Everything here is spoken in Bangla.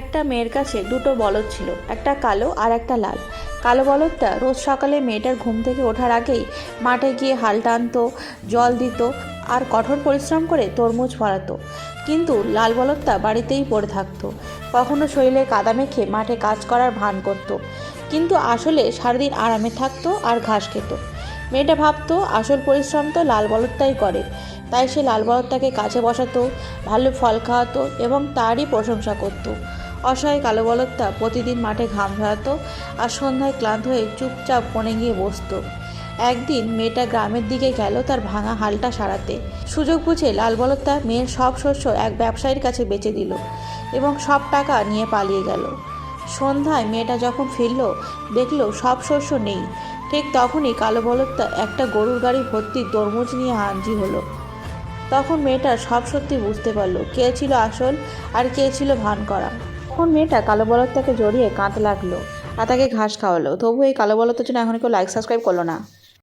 একটা মেয়ের কাছে দুটো বলদ ছিল, একটা কালো আর একটা লাল। কালো বলদটা রোজ সকালে মেয়েটার ঘুম থেকে ওঠার আগেই মাঠে গিয়ে হাল টানতো, জল দিত আর কঠোর পরিশ্রম করে তরমুজ ফলাতো। কিন্তু লাল বলদটা বাড়িতেই পড়ে থাকতো। কখনো শরীরে কাদা মেখে মাঠে কাজ করার ভান করত। কিন্তু আসলে সারাদিন আরামে থাকতো আর ঘাস খেত। মেয়েটা ভাবতো আসল পরিশ্রম তো লাল বলদটাই করে। তাই সে লাল বলদটাকে কাছে বসাতো, ভালো ফল খাওয়াতো এবং তারই প্রশংসা করতো। অসহায় কালো বলদটা প্রতিদিন মাঠে ঘাম ঝরাতো আর সন্ধ্যায় ক্লান্ত হয়ে চুপচাপ কোণে গিয়ে বসতো। একদিন মেয়েটা গ্রামের দিকে গেল তার ভাঙা হালটা সারাতে। সুযোগ বুঝে লাল বলদটা মেয়ের সব শস্য এক ব্যবসায়ীর কাছে বেচে দিল এবং সব টাকা নিয়ে পালিয়ে গেল। সন্ধ্যায় মেয়েটা যখন ফিরল, দেখল সব শস্য নেই। ঠিক তখনই কালো বলদটা একটা গরুর গাড়ি ভর্তি তরমুজ নিয়ে হাঁজি হলো। তখন মেয়েটা সব সত্যি বুঝতে পারল, কে ছিল আসল আর কে ছিল ভান করা তখন মেয়েটা কালো বলদটাকে জড়িয়ে কাঁদতে লাগল আর তাকে ঘাস খাওয়ালো। তবু এই কালো বলদটার জন্য এখন কেউ লাইক সাবস্ক্রাইব করল না।